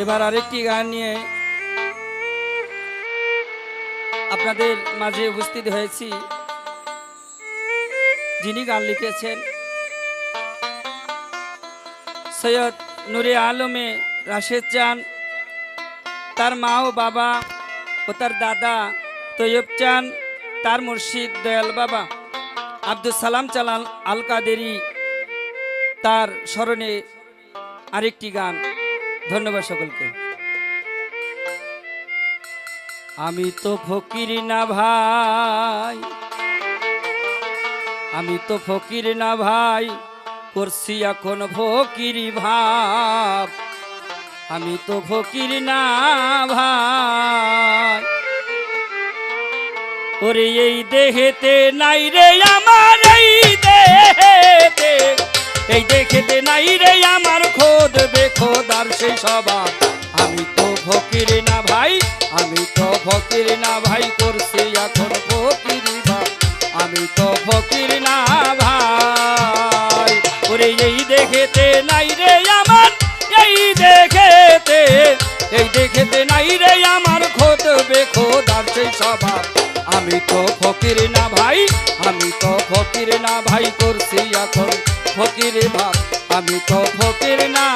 এবার আরেকটি গান নিয়ে আপনাদের মাঝে উপস্থিত হয়েছি। যিনি গান লিখেছেন, সৈয়দ নুরে আলমে রাশেদ চান তার মা ও বাবা ও তার দাদা তৈয়ব চান তার মুর্শিদ দয়াল বাবা আব্দুল সালাম চালাল আল কাদেরি তার স্মরণে আরেকটি গান। ধন্যবাদ সকলকে। আমি তো ফকির না ভাই, আমি তো ফকির না ভাই, করছি এখন ফকিরি ভাব। আমি তো ফকির না ভাই, ওরে এই দেহেতে নাই রে আমার, এই দেহেতে এই দেহেতে নাই রে আমার খোদ বেখোদার সেই স্বভাব আমি তো ফকির না ভাই, আমি তো ফকির না ভাই, করছি এখন ফকিরি আমি তো ফকির না ভাই, ওরে এই দেখেতে নাই রে আমার, এই দেখেতে এই দেখেতে নাই রে আমার সেই আমি তো ফকির না ভাই, আমি তো ফকির না ভাই, করছি এখন ফকির ভাব আমি তো ফকির না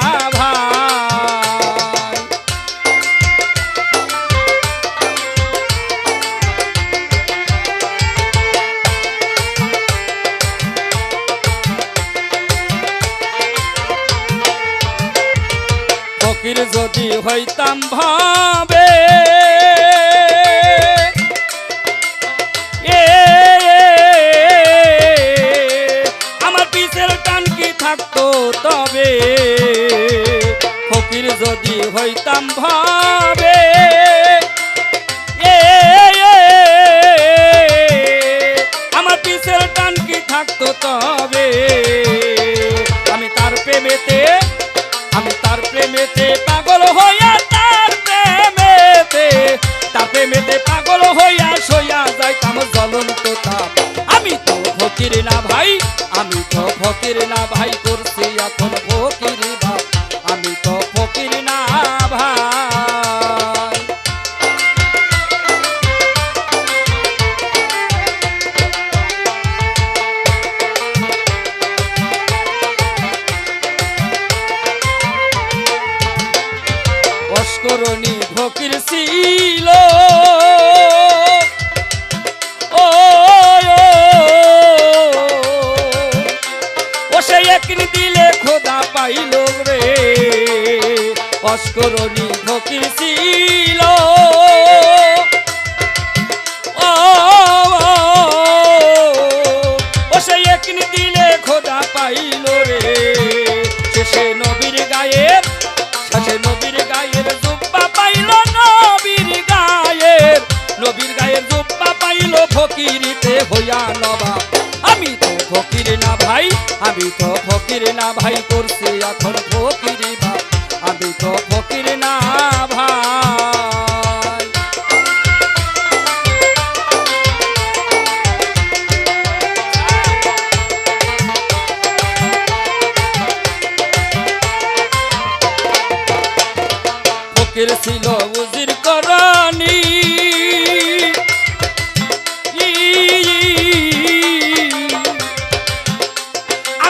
যদি হইতাম ভাবে আমার পিছের টান কি থাকতো তবে? ফকির যদি হইতাম ভাবে আমার পিছের টান কি থাকতো তবে? আমি তার প্রেমেতে, আমি তার প্রেমেতে ফকির না ভাই করছি এখন ফকির ভাব আমি তো ফকির না ভাই। অস্করণী ফকির ছিল। একনি দিলে খোদা পাইল রে। অস্করণী ফকির ছিল। আমি তো ফকির না ভাই, করছি এখন ফকিরি ভাব আমি তো ফকির না ভাই। ফকির ছিল উজির করণী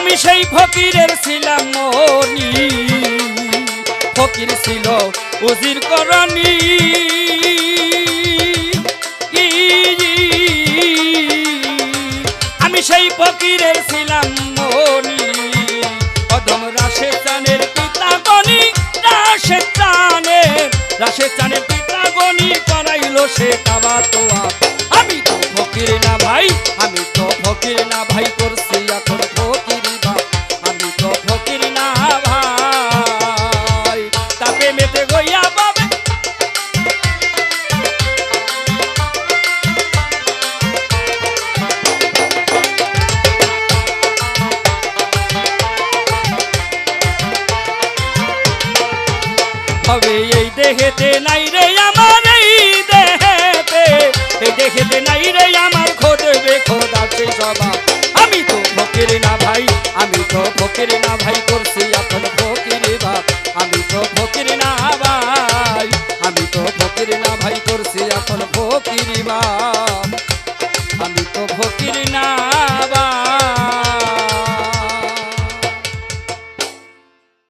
আমি সেই ফকিরের ছিলাম মনি ফকির ছিল উজির করণী। আমি সেই ফকিরের ছিলাম মনি অদম রাশে চানের পিতা গনি রাশে চানের রাশে চানের পিতা গনি করাইলো সে কাবা তোয়া আমি তো ফকির না ভাই, আমি তো ফকির না ভাই করছি এখন। হবে এই দেহেতে নাই রে আমার এই দেহেতে। এই দেহেতে নাই রে আমার খোদবে খোদাতে জবাব। আমি তো ফকির না ভাই, আমি তো ফকির না ভাই, করছি এখন ফকির বাপ। আমি তো ফকির না ভাই, আমি তো ফকির না ভাই, করছি এখন ফকির বাপ।